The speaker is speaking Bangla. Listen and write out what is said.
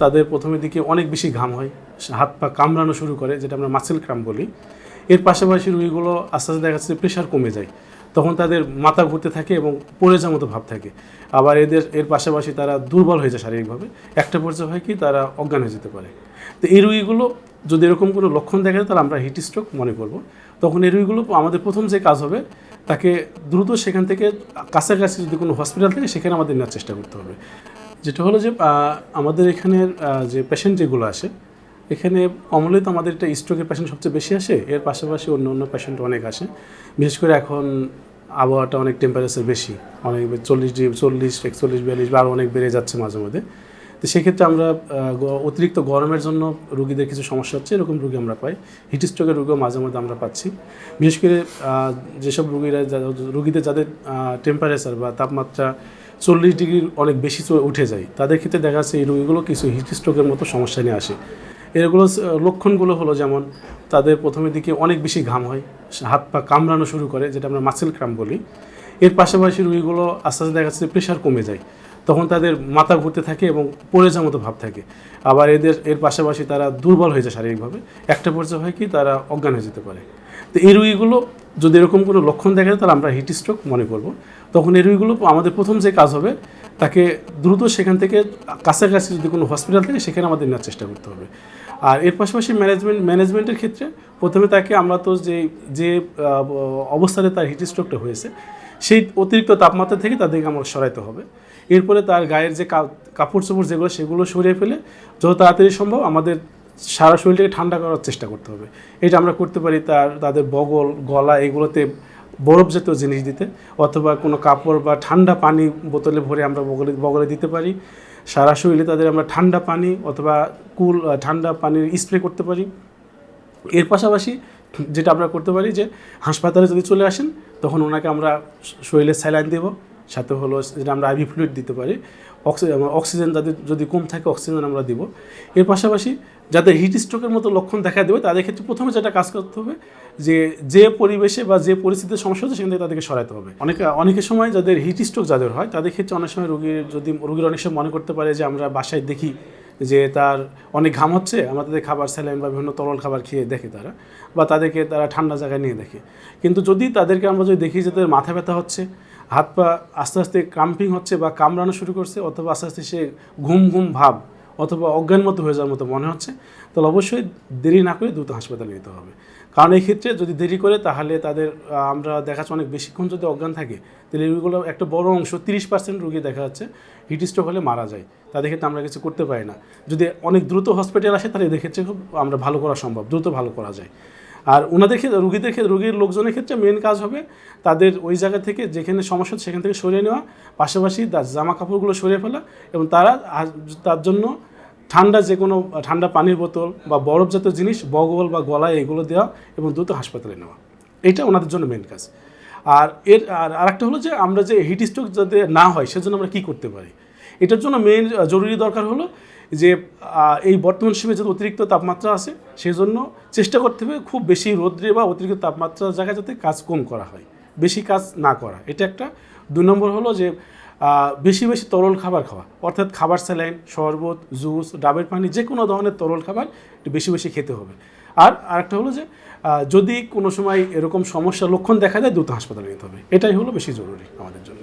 তাদের প্রথমের দিকে অনেক বেশি ঘাম হয়, হাত পা কামড়ানো শুরু করে, যেটা আমরা মাসেল ক্রাম বলি। এর পাশাপাশি রুগীগুলো আস্তে আস্তে দেখা যাচ্ছে প্রেশার কমে যায়। তখন তাদের মাথা ঘুরতে থাকে এবং পড়ে যাওয়ার মতো ভাব থাকে। আবার এদের, এর পাশাপাশি তারা দুর্বল হয়ে যায় শারীরিকভাবে। একটা পর্যায়ে হয় কি, তারা অজ্ঞান হয়ে যেতে পারে। তো এই রুগীগুলো যদি এরকম কোনো লক্ষণ দেখা যায়, তাহলে আমরা হিট স্ট্রোক মনে করব। তখন এই রুগীগুলো আমাদের প্রথম যে কাজ হবে, তাকে দ্রুত সেখান থেকে কাছাকাছি যদি কোনো হসপিটাল থাকে, সেখানে আমাদের নেওয়ার চেষ্টা করতে হবে। যেটা হলো যে আমাদের এখানের যে পেশেন্ট যেগুলো আসে, এখানে কমনলি তো আমাদের এটা স্ট্রোকের পেশেন্ট সবচেয়ে বেশি আসে। এর পাশাপাশি অন্য অন্য পেশেন্ট অনেক আসে। বিশেষ করে এখন আবহাওয়াটা অনেক টেম্পারেচার বেশি। অনেক চল্লিশ ডিগ্রি, চল্লিশ, একচল্লিশ, বিয়াল্লিশ, বা আরও অনেক বেড়ে যাচ্ছে মাঝে মধ্যে। তো সেক্ষেত্রে আমরা অতিরিক্ত গরমের জন্য রুগীদের কিছু সমস্যা হচ্ছে, এরকম রুগী আমরা পাই। হিট স্ট্রোকের রুগীও মাঝে মধ্যে আমরা পাচ্ছি। বিশেষ করে যেসব রুগীরা, রুগীদের যাদের টেম্পারেচার বা তাপমাত্রা চল্লিশ ডিগ্রির অনেক বেশি উঠে যায়। তাদের ক্ষেত্রে দেখা যাচ্ছে এই রুগীগুলো কিছু হিট স্ট্রোকের মতো সমস্যা নিয়ে আসে। এগুলো লক্ষণগুলো হলো যেমন তাদের প্রথমের দিকে অনেক বেশি ঘাম হয়, হাত পা কামড়ানো শুরু করে, যেটা আমরা মাসেল ক্রাম বলি। এর পাশাপাশি রুগীগুলো আস্তে আস্তে দেখা যাচ্ছে প্রেশার কমে যায়। তখন তাদের মাথা ঘুরতে থাকে এবং পড়ে যাওয়ার মতো ভাব থাকে। আবার এদের এর পাশাপাশি তারা দুর্বল হয়ে যায় শারীরিকভাবে। একটা পর্যায়ে হয় কি তারা অজ্ঞান হয়ে যেতে পারে। তো এই রুগীগুলো যদি এরকম কোনো লক্ষণ দেখা যায় তাহলে আমরা হিট স্ট্রোক মনে করব। তখন এই রুগীগুলো আমাদের প্রথম যে কাজ হবে তাকে দ্রুত সেখান থেকে কাছাকাছি যদি কোনো হসপিটাল থাকে সেখানে আমাদের নেওয়ার চেষ্টা করতে হবে। আর এর পাশাপাশি ম্যানেজমেন্ট ম্যানেজমেন্টের ক্ষেত্রে প্রথমে তাকে আমরা তো যে যে আহ, অবস্থাতে তার হিট স্ট্রোকটা হয়েছে সেই অতিরিক্ত তাপমাত্রা থেকে তাদেরকে আমরা সরাইতে হবে। এরপরে তার গায়ের যে কাপড় চোপড় যেগুলো সেগুলো সরিয়ে ফেলে যত তাড়াতাড়ি সম্ভব আমাদের সারা শরীরটাকে ঠান্ডা করার চেষ্টা করতে হবে। এটা আমরা করতে পারি তার, তাদের বগল, গলা এগুলোতে বরফ জাতীয় জিনিস দিতে অথবা কোনো কাপড় বা ঠান্ডা পানি বোতলে ভরে আমরা বগলে বগলে দিতে পারি। সারা শরীরে তাদের আমরা ঠান্ডা পানি অথবা কুল ঠান্ডা পানির স্প্রে করতে পারি। এর পাশাপাশি যেটা আমরা করতে পারি যে হাসপাতালে যদি চলে আসেন, তখন ওনাকে আমরা শরীরে স্যালাইন দেব। সাথে হলো যেটা আমরা আইভি ফ্লুইড দিতে পারি। অক্সিজেন অক্সিজেন যাদের যদি কম থাকে, অক্সিজেন আমরা দিব। এর পাশাপাশি যাদের হিট স্ট্রোকের মতো লক্ষণ দেখা দেবে, তাদের ক্ষেত্রে প্রথমে যেটা কাজ করতে হবে, যে যে পরিবেশে বা যে পরিস্থিতির সমস্যা হচ্ছে, সেখান তাদেরকে সরাতে হবে। অনেক অনেকের সময় যাদের হিট স্ট্রোক যাদের হয়, তাদের ক্ষেত্রে অনেক সময় রোগীর যদি রোগীর অনেক সময় মনে করতে পারে যে, আমরা বাসায় দেখি যে, তার অনেক ঘাম হচ্ছে, আমরা তাদের খাবার স্যালাইন বা বিভিন্ন তরল খাবার খেয়ে দেখে তারা, বা তাদেরকে তারা ঠান্ডা জায়গায় নিয়ে দেখে। কিন্তু যদি তাদেরকে আমরা যদি দেখি যে তাদের মাথা ব্যথা হচ্ছে হাত পা আস্তে আস্তে ক্রাম্পিং হচ্ছে বা কামড়ানো শুরু করছে অথবা আস্তে আস্তে সে ঘুম ঘুম ভাব অথবা অজ্ঞান মতো হয়ে যাওয়ার মতো মনে হচ্ছে, তাহলে অবশ্যই দেরি না করে দ্রুত হাসপাতালে নিতে হবে। কারণ এই ক্ষেত্রে যদি দেরি করে তাহলে তাদের আমরা দেখা অনেক বেশিক্ষণ যদি অজ্ঞান থাকে, তাহলে রুগীগুলো একটা বড় অংশ, তিরিশ পার্সেন্ট রুগী দেখা যাচ্ছে হিট স্ট্রোক হলে মারা যায়। তাদের ক্ষেত্রে আমরা কিছু করতে পারি না। যদি অনেক দ্রুত হসপিটাল আসে তাহলে এদের ক্ষেত্রে খুব আমরা ভালো করা সম্ভব, দ্রুত ভালো করা যায়। আর ওনাদের ক্ষেত্রে, রুগীদের ক্ষেত্রে, রুগীর লোকজনের ক্ষেত্রে মেন কাজ হবে তাদের ওই জায়গা থেকে যেখানে সমস্যা সেখান থেকে সরিয়ে নেওয়া, পাশাপাশি তার জামা কাপড়গুলো সরিয়ে ফেলা এবং তারা তার জন্য ঠান্ডা যে কোনো ঠান্ডা পানির বোতল বা বরফ জাতীয় জিনিস, বগল বা গলায় এগুলো দেওয়া এবং দ্রুত হাসপাতালে নেওয়া। এটা ওনাদের জন্য মেন কাজ। আর এর, আর আরেকটা হলো যে আমরা যে হিট স্ট্রোক যাতে না হয়, সেজন্য আমরা কী করতে পারি? এটার জন্য মেন জরুরি দরকার হলো যে এই বর্তমান সময়ে যে অতিরিক্ত তাপমাত্রা আছে সেই জন্য চেষ্টা করতে হবে খুব বেশি রোদ্রে বা অতিরিক্ত তাপমাত্রার জায়গায় যাতে কাজ কম করা হয়, বেশি কাজ না করা। এটা একটা। দুই নম্বর হলো যে বেশি বেশি তরল খাবার খাওয়া, অর্থাৎ খাবার স্যালাইন, শরবত, জুস, ডাবের পানি, যে কোনো ধরনের তরল খাবার বেশি বেশি খেতে হবে। আর আরেকটা হলো যে যদি কোনো সময় এরকম সমস্যা লক্ষণ দেখা যায় দ্রুত হাসপাতালে নিতে হবে। এটাই হলো বেশি জরুরি আমাদের জন্য।